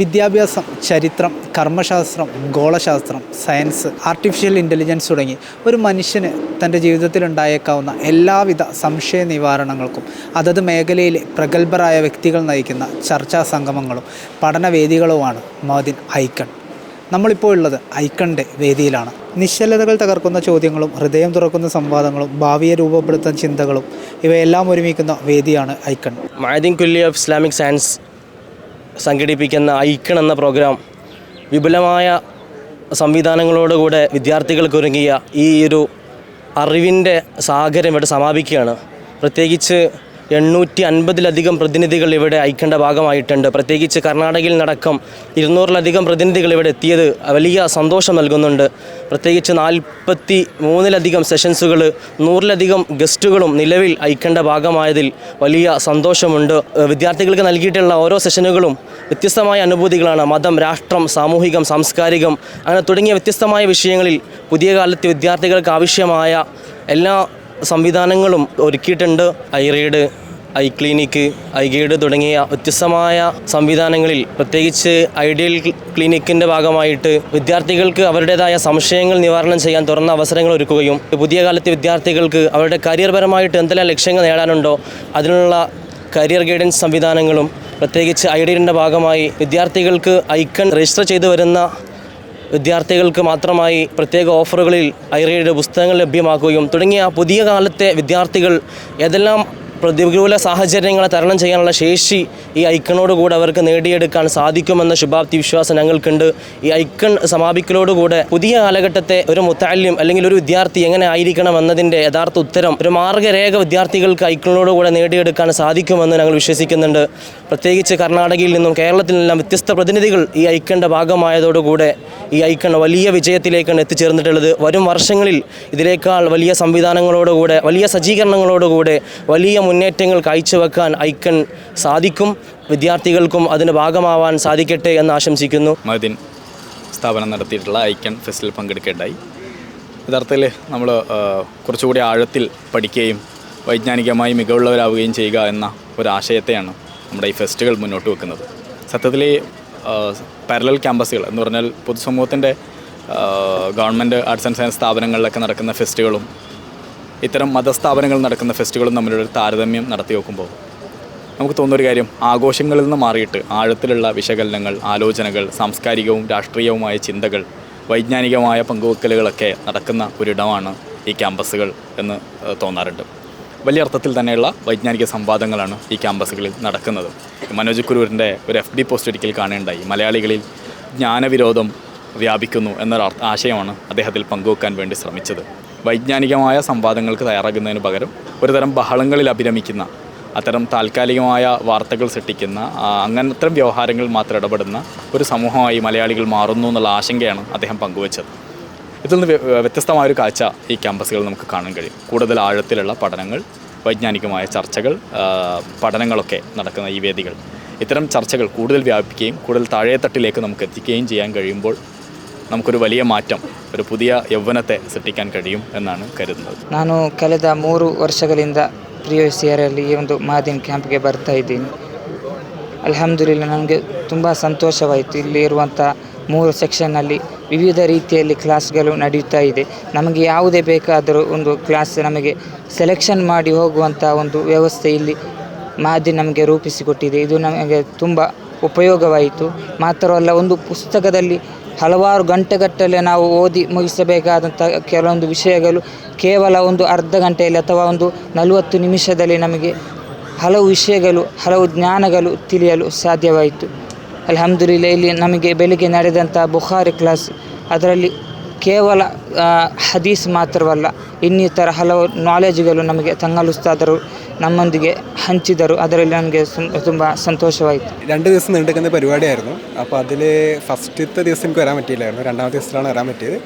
വിദ്യാഭ്യാസം ചരിത്രം കർമ്മശാസ്ത്രം ഗോളശാസ്ത്രം സയൻസ് ആർട്ടിഫിഷ്യൽ ഇന്റലിജൻസ് തുടങ്ങി ഒരു മനുഷ്യന് തന്റെ ജീവിതത്തിൽ ഉണ്ടായേക്കാവുന്ന എല്ലാവിധ സംശയ നിവാരണങ്ങൾക്കും അതത് മേഖലയിലെ പ്രഗത്ഭരായ വ്യക്തികൾ നയിക്കുന്ന ചർച്ചാ സംഗമങ്ങളും പഠനവേദികളുമാണ് മോദിൻ ഐക്കൺ. നമ്മളിപ്പോൾ ഉള്ളത് ഐക്കണിന്റെ വേദിയിലാണ്. നിശ്ചലതകൾ തകർക്കുന്ന ചോദ്യങ്ങളും ഹൃദയം തുറക്കുന്ന സംവാദങ്ങളും ഭാവിയെ രൂപപ്പെടുത്തുന്ന ചിന്തകളും ഇവയെല്ലാം ഒരുമിക്കുന്ന വേദിയാണ് ഐക്കൺ. മഴദിൻ കുല്ലി ഓഫ് ഇസ്ലാമിക് സയൻസ് സംഘടിപ്പിക്കുന്ന ഐക്കൺ എന്ന പ്രോഗ്രാം വിപുലമായ സംവിധാനങ്ങളോടുകൂടെ വിദ്യാർത്ഥികൾക്കൊരുങ്ങിയ ഈ ഒരു അറിവിന്റെ സാഗരം ഇവിടെ സമാപിക്കുകയാണ്. പ്രത്യേകിച്ച് എണ്ണൂറ്റി അൻപതിലധികം പ്രതിനിധികൾ ഇവിടെ ഐക്കണ്ട ഭാഗമായിട്ടുണ്ട്. പ്രത്യേകിച്ച് കർണാടകയിൽ നടക്കം ഇരുന്നൂറിലധികം പ്രതിനിധികൾ ഇവിടെ എത്തിയത് വലിയ സന്തോഷം നൽകുന്നുണ്ട്. പ്രത്യേകിച്ച് നാൽപ്പത്തി മൂന്നിലധികം സെഷൻസുകൾ നൂറിലധികം ഗസ്റ്റുകളും നിലവിൽ ഐക്കണ്ട ഭാഗമായതിൽ വലിയ സന്തോഷമുണ്ട്. വിദ്യാർത്ഥികൾക്ക് നൽകിയിട്ടുള്ള ഓരോ സെഷനുകളും വ്യത്യസ്തമായ അനുഭൂതികളാണ്. മതം രാഷ്ട്രം സാമൂഹികം സാംസ്കാരികം അങ്ങനെ തുടങ്ങിയ വ്യത്യസ്തമായ വിഷയങ്ങളിൽ പുതിയ കാലത്ത് വിദ്യാർത്ഥികൾക്ക് ആവശ്യമായ എല്ലാ സംവിധാനങ്ങളും ഒരുക്കിയിട്ടുണ്ട്. Eye eye clinic eye guide തുടങ്ങിയ വ്യത്യസ്തമായ സംവിധാനങ്ങളിൽ പ്രത്യേകിച്ച് ഐഡിയൽ ക്ലിനിക്കിന്റെ ഭാഗമായിട്ട് വിദ്യാർത്ഥികൾക്ക് അവരുടേതായ സംശയങ്ങൾ നിവാരണം ചെയ്യാൻ തുറന്ന അവസരങ്ങൾ ഒരുക്കുകയും പുതിയ കാലത്തെ വിദ്യാർത്ഥികൾക്ക് അവരുടെ കരിയർ പരമായിട്ട് എന്തെല്ലാം ലക്ഷ്യങ്ങൾ നേടാനുണ്ടോ അതിനുള്ള കരിയർ ഗൈഡൻസ് സംവിധാനങ്ങളും പ്രത്യേകിച്ച് ഐഡിയലിന്റെ ഭാഗമായി വിദ്യാർത്ഥികൾക്ക് ഐക്കൺ രജിസ്റ്റർ ചെയ്തു വരുന്ന വിദ്യാർത്ഥികൾക്ക് മാത്രമായി പ്രത്യേക ഓഫറുകളിൽ ഐറിയയുടെ പുസ്തകങ്ങൾ ലഭ്യമാക്കുകയും തുടങ്ങിയ പുതിയ കാലത്തെ വിദ്യാർത്ഥികൾ ഏതെല്ലാം പ്രതികൂല സാഹചര്യങ്ങളെ തരണം ചെയ്യാനുള്ള ശേഷി ഈ ഐക്കണോട് കൂടെ അവർക്ക് നേടിയെടുക്കാൻ സാധിക്കുമെന്ന ശുഭാപ്തി വിശ്വാസം ഞങ്ങൾക്കുണ്ട്. ഈ ഐക്കൺ സമാപിക്കലോടുകൂടെ പുതിയ കാലഘട്ടത്തെ ഒരു മുത്താല്യം അല്ലെങ്കിൽ ഒരു വിദ്യാർത്ഥി എങ്ങനെ ആയിരിക്കണം എന്നതിന്റെ യഥാർത്ഥ ഉത്തരം ഒരു മാർഗരേഖ വിദ്യാർത്ഥികൾക്ക് ഐക്കണോട് കൂടെ നേടിയെടുക്കാൻ സാധിക്കുമെന്ന് ഞങ്ങൾ വിശ്വസിക്കുന്നുണ്ട്. പ്രത്യേകിച്ച് കർണാടകയിൽ നിന്നും കേരളത്തിൽ നിന്നും വ്യത്യസ്ത പ്രതിനിധികൾ ഈ ഐക്കണിന്റെ ഭാഗമായതോടുകൂടെ ഈ ഐക്കൺ വലിയ വിജയത്തിലേക്കാണ് എത്തിച്ചേർന്നിട്ടുള്ളത്. വരും വർഷങ്ങളിൽ ഇതിലേക്കാൾ വലിയ സംവിധാനങ്ങളോടുകൂടെ വലിയ സജ്ജീകരണങ്ങളോടുകൂടെ വലിയ മുന്നേറ്റങ്ങൾ കാഴ്ചവെക്കാൻ ഐക്കൺ സാധിക്കും. വിദ്യാർത്ഥികൾക്കും അതിന് ഭാഗമാവാൻ സാധിക്കട്ടെ എന്ന് ആശംസിക്കുന്നു. മദിൻ സ്ഥാപനം നടത്തിയിട്ടുള്ള ഐക്കൺ ഫെസ്റ്റിൽ പങ്കെടുക്കേണ്ടായി യഥാർത്ഥത്തിൽ നമ്മൾ കുറച്ചുകൂടി ആഴത്തിൽ പഠിക്കുകയും വൈജ്ഞാനികമായി മികവുള്ളവരാവുകയും ചെയ്യുക എന്ന ഒരു ആശയത്തെയാണ് നമ്മുടെ ഈ ഫെസ്റ്റുകൾ മുന്നോട്ട് വെക്കുന്നത്. സത്യത്തിൽ പാരലൽ ക്യാമ്പസുകൾ എന്ന് പറഞ്ഞാൽ പൊതുസമൂഹത്തിന്റെ ഗവൺമെന്റ് ആർട്സ് ആൻഡ് സയൻസ് സ്ഥാപനങ്ങളിലൊക്കെ നടക്കുന്ന ഫെസ്റ്റുകളും ഇത്തരം മതസ്ഥാപനങ്ങൾ നടക്കുന്ന ഫെസ്റ്റുകളും തമ്മിലൊരു താരതമ്യം നടത്തി നോക്കുമ്പോൾ നമുക്ക് തോന്നുന്നൊരു കാര്യം ആഘോഷങ്ങളിൽ നിന്ന് മാറിയിട്ട് ആഴത്തിലുള്ള വിശകലനങ്ങൾ ആലോചനകൾ സാംസ്കാരികവും രാഷ്ട്രീയവുമായ ചിന്തകൾ വൈജ്ഞാനികമായ പങ്കുവെക്കലുകളൊക്കെ നടക്കുന്ന ഒരിടമാണ് ഈ ക്യാമ്പസുകൾ എന്ന് തോന്നാറുണ്ട്. വലിയ അർത്ഥത്തിൽ തന്നെയുള്ള വൈജ്ഞാനിക സംവാദങ്ങളാണ് ഈ ക്യാമ്പസുകളിൽ നടക്കുന്നത്. മനോജ് കുരൂരിന്റെ ഒരു എഫ് ഡി പോസ്റ്റ് ഒരിക്കൽ കാണേണ്ടായി മലയാളികളിൽ ജ്ഞാനവിരോധം വ്യാപിക്കുന്നു എന്നൊരു ആശയമാണ് അദ്ദേഹത്തിൽ പങ്കുവെക്കാൻ വേണ്ടി ശ്രമിച്ചത്. വൈജ്ഞാനികമായ സംവാദങ്ങൾക്ക് തയ്യാറാകുന്നതിന് പകരം ഒരുതരം ബഹളങ്ങളിൽ അഭിരമിക്കുന്ന അത്തരം താൽക്കാലികമായ വാർത്തകൾ സൃഷ്ടിക്കുന്ന അങ്ങനത്തരം വ്യവഹാരങ്ങൾ മാത്രം ഇടപെടുന്ന ഒരു സമൂഹമായി മലയാളികൾ മാറുന്നു എന്നുള്ള ആശങ്കയാണ് അദ്ദേഹം പങ്കുവച്ചത്. ഇതിൽ നിന്ന് വ്യ- വ്യത്യസ്തമായൊരു കാഴ്ച ഈ ക്യാമ്പസുകളിൽ നമുക്ക് കാണാൻ കഴിയും കൂടുതൽ ആഴത്തിലുള്ള പഠനങ്ങൾ വൈജ്ഞാനികമായ ചർച്ചകൾ ആ, പഠനങ്ങളൊക്കെ നടക്കുന്ന ഈ വേദികൾ ഇത്തരം ചർച്ചകൾ കൂടുതൽ വ്യാപിക്കുകയും കൂടുതൽ താഴെത്തട്ടിലേക്ക് നമുക്ക് എത്തിക്കുകയും ചെയ്യാൻ കഴിയുമ്പോൾ നമുക്കൊരു വലിയ മാറ്റം ഒരു പുതിയ യൗവനത്തെ സൃഷ്ടിക്കാൻ കഴിയും എന്നാണ് കരുതുന്നത് ನಾನು ಕಳೆದ ಮೂರು ವರ್ಷಗಳಿಂದ ಪ್ರಿವಿಯಸ್ ಇಯರಲ್ಲಿ ಈ ಒಂದು ಮಾದಿನ್ ಕ್ಯಾಂಪ್ಗೆ ಬರ್ತಾ ಇದ್ದೀನಿ ಅಲ್ಹಮ್ದುಲಿಲ್ಲ ನನಗೆ ತುಂಬ ಸಂತೋಷವಾಯಿತು ಇಲ್ಲಿ ಇರುವಂಥ ಮೂರು ಸೆಕ್ಷನ್ನಲ್ಲಿ ವಿವಿಧ ರೀತಿಯಲ್ಲಿ ಕ್ಲಾಸ್ಗಳು ನಡೆಯುತ್ತಾ ಇದೆ. ನಮಗೆ ಯಾವುದೇ ಬೇಕಾದರೂ ಒಂದು ಕ್ಲಾಸ್ ನಮಗೆ ಸೆಲೆಕ್ಷನ್ ಮಾಡಿ ಹೋಗುವಂಥ ಒಂದು ವ್ಯವಸ್ಥೆ ಇಲ್ಲಿ ಮಾದಿ ನಮಗೆ ರೂಪಿಸಿಕೊಟ್ಟಿದೆ. ಇದು ನಮಗೆ ತುಂಬ ಉಪಯೋಗವಾಯಿತು. ಮಾತ್ರವಲ್ಲ, ಒಂದು ಪುಸ್ತಕದಲ್ಲಿ ಹಲವಾರು ಗಂಟೆಗಟ್ಟಲೆ ನಾವು ಓದಿ ಮುಗಿಸಬೇಕಾದಂಥ ಕೆಲವೊಂದು ವಿಷಯಗಳು ಕೇವಲ ಒಂದು ಅರ್ಧ ಗಂಟೆಯಲ್ಲಿ ಅಥವಾ ಒಂದು ನಲವತ್ತು ನಿಮಿಷದಲ್ಲಿ ನಮಗೆ ಹಲವು ವಿಷಯಗಳು, ಹಲವು ಜ್ಞಾನಗಳು ತಿಳಿಯಲು ಸಾಧ್ಯವಾಯಿತು. ಅಲ್ಹಮ್ದುಲಿಲ್ಲ ಇಲ್ಲಿ ನಮಗೆ ಬೆಳಿಗ್ಗೆ ನಡೆದಂಥ ಬುಖಾರಿ ಕ್ಲಾಸ್ ಅದರಲ್ಲಿ ಕೇವಲ ಆ, ಹದೀಸ್ ಮಾತ್ರವಲ್ಲ ಇನ್ನಿತರ ಹಲವು ನಾಲೆಜ್ಗಳು ನಮಗೆ ತಂಗಲ್ ಉಸ್ತಾದರು ನಮ್ಮೊಂದಿಗೆ ಹಂಚಿದರು ಅದರಲ್ಲಿ ನನಗೆ ತುಂಬ ಸಂತೋಷವಾಯಿತು രണ്ട് ദിവസം നീണ്ടുനിൽക്കുന്ന പരിപാടിയായിരുന്നു അപ്പോൾ അതിൽ ഫസ്റ്റത്തെ ദിവസം എനിക്ക് വരാൻ പറ്റിയില്ലായിരുന്നു രണ്ടാമത്തെ ദിവസത്തിലാണ് വരാൻ പറ്റിയത്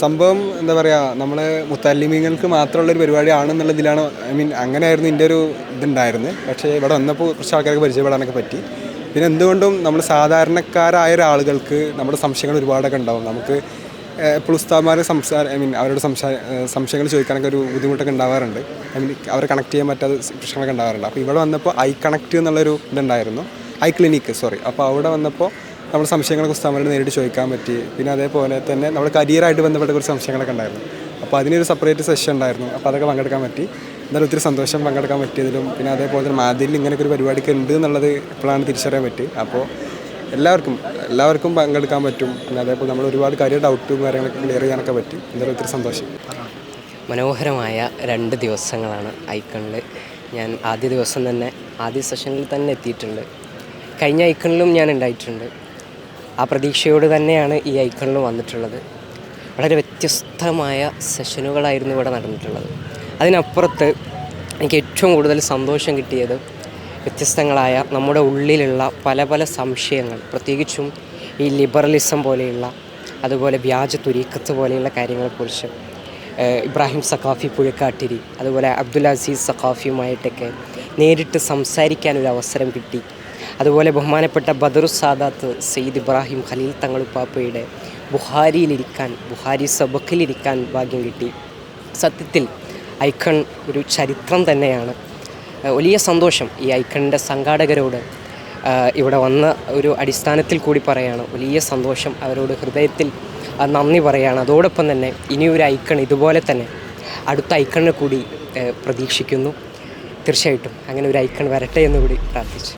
സംഭവം എന്താ പറയുക നമ്മൾ മുത്തല്ലിമീങ്ങൾക്ക് മാത്രമുള്ളൊരു പരിപാടിയാണെന്നുള്ളതിലാണ് ഐ മീൻ അങ്ങനെയായിരുന്നു എൻ്റെ ഒരു ഇതുണ്ടായിരുന്നത് പക്ഷേ ഇവിടെ വന്നപ്പോൾ കുറച്ച് ആൾക്കാർക്ക് പരിചയപ്പെടാനൊക്കെ പറ്റി പിന്നെ എന്തുകൊണ്ടും നമ്മൾ സാധാരണക്കാരായ ഒരാളുകൾക്ക് നമ്മുടെ സംശയങ്ങൾ ഒരുപാടൊക്കെ ഉണ്ടാവും. നമുക്ക് എപ്പോഴും സംസാരം ഐ മീൻ അവരോട് സംശയ സംശയങ്ങൾ ചോദിക്കാനൊക്കെ ഒരു ബുദ്ധിമുട്ടൊക്കെ ഉണ്ടാവാറുണ്ട്. ഐ മീൻ അവരെ കണക്ട് ചെയ്യാൻ പറ്റാത്ത പ്രശ്നങ്ങളൊക്കെ ഉണ്ടാവാറുണ്ട്. അപ്പോൾ ഇവിടെ വന്നപ്പോൾ ഐ കണക്റ്റ് എന്നുള്ളൊരു ഇതുണ്ടായിരുന്നു. ഐ ക്ലിനിക്ക് സോറി അപ്പോൾ അവിടെ വന്നപ്പോൾ നമ്മുടെ സംശയങ്ങളൊക്കെ കുറിച്ച് നേരിട്ട് ചോദിക്കാൻ പറ്റി. പിന്നെ അതേപോലെ തന്നെ നമ്മുടെ കരിയറായിട്ട് ബന്ധപ്പെട്ട കുറച്ച് സംശയങ്ങളൊക്കെ ഉണ്ടായിരുന്നു. അപ്പോൾ അതിനൊരു സെപ്പറേറ്റ് സെഷൻ ഉണ്ടായിരുന്നു. അപ്പോൾ അതൊക്കെ പങ്കെടുക്കാൻ പറ്റി. എന്നാലും ഒത്തിരി സന്തോഷം പങ്കെടുക്കാൻ പറ്റിയതിലും. പിന്നെ അതേപോലെ തന്നെ മാതിരിൽ ഇങ്ങനെയൊക്കെ ഒരു പരിപാടിക്ക് ഉണ്ട് എന്നുള്ളത് ഇപ്പോഴാണ് തിരിച്ചറിയാൻ പറ്റി. അപ്പോൾ എല്ലാവർക്കും എല്ലാവർക്കും പങ്കെടുക്കാൻ പറ്റും. പിന്നെ അതേപോലെ നമ്മൾ ഒരുപാട് കാര്യം ഡൗട്ടും കാര്യങ്ങളൊക്കെ ക്ലിയർ ചെയ്യാനൊക്കെ പറ്റി. എന്തായാലും ഒത്തിരി സന്തോഷം. മനോഹരമായ രണ്ട് ദിവസങ്ങളാണ് ഐക്കണിൽ ഞാൻ ആദ്യ ദിവസം തന്നെ ആദ്യ സെഷനിൽ തന്നെ എത്തിയിട്ടുണ്ട്. കഴിഞ്ഞ ഐക്കണിലും ഞാൻ ഉണ്ടായിട്ടുണ്ട്. ആ പ്രതീക്ഷയോട് തന്നെയാണ് ഈ ഐക്കണിലും വന്നിട്ടുള്ളത്. വളരെ വ്യത്യസ്തമായ സെഷനുകളായിരുന്നു ഇവിടെ നടന്നിട്ടുള്ളത്. അതിനപ്പുറത്ത് എനിക്ക് ഏറ്റവും കൂടുതൽ സന്തോഷം കിട്ടിയത് വ്യത്യസ്തങ്ങളായ നമ്മുടെ ഉള്ളിലുള്ള പല പല സംശയങ്ങൾ പ്രത്യേകിച്ചും ഈ ലിബറലിസം പോലെയുള്ള അതുപോലെ വ്യാജ തുരീക്കത്ത് പോലെയുള്ള കാര്യങ്ങളെക്കുറിച്ച്. ഇബ്രാഹിം സഖാഫി പുഴക്കാട്ടിരി അതുപോലെ അബ്ദുൽ അസീസ് സഖാഫിയുമായിട്ടൊക്കെ നേരിട്ട് സംസാരിക്കാനൊരു അവസരം കിട്ടി. അതുപോലെ ബഹുമാനപ്പെട്ട ബദറു സാദാത്ത് സെയ്ദ് ഇബ്രാഹിം ഖലീൽ തങ്ങളുപ്പാപ്പയുടെ ബുഹാരിയിലിരിക്കാൻ ബുഹാരി സബക്കിലിരിക്കാൻ ഭാഗ്യം കിട്ടി. സത്യത്തിൽ ഐക്കൺ ഒരു ചരിത്രം തന്നെയാണ്. വലിയ സന്തോഷം ഈ ഐക്കണിന്റെ സംഘാടകരോട് ഇവിടെ വന്ന ഒരു അടിസ്ഥാനത്തിൽ കൂടി പറയാണ്. വലിയ സന്തോഷം അവരോട് ഹൃദയത്തിൽ നന്ദി പറയുകയാണ് അതോടൊപ്പം തന്നെ ഇനിയൊരു ഐക്കൺ ഇതുപോലെ തന്നെ അടുത്ത ഐക്കണിനെ കൂടി പ്രതീക്ഷിക്കുന്നു. തീർച്ചയായിട്ടും അങ്ങനെ ഒരു ഐക്കൺ വരട്ടെ എന്ന് കൂടി പ്രാർത്ഥിച്ചു.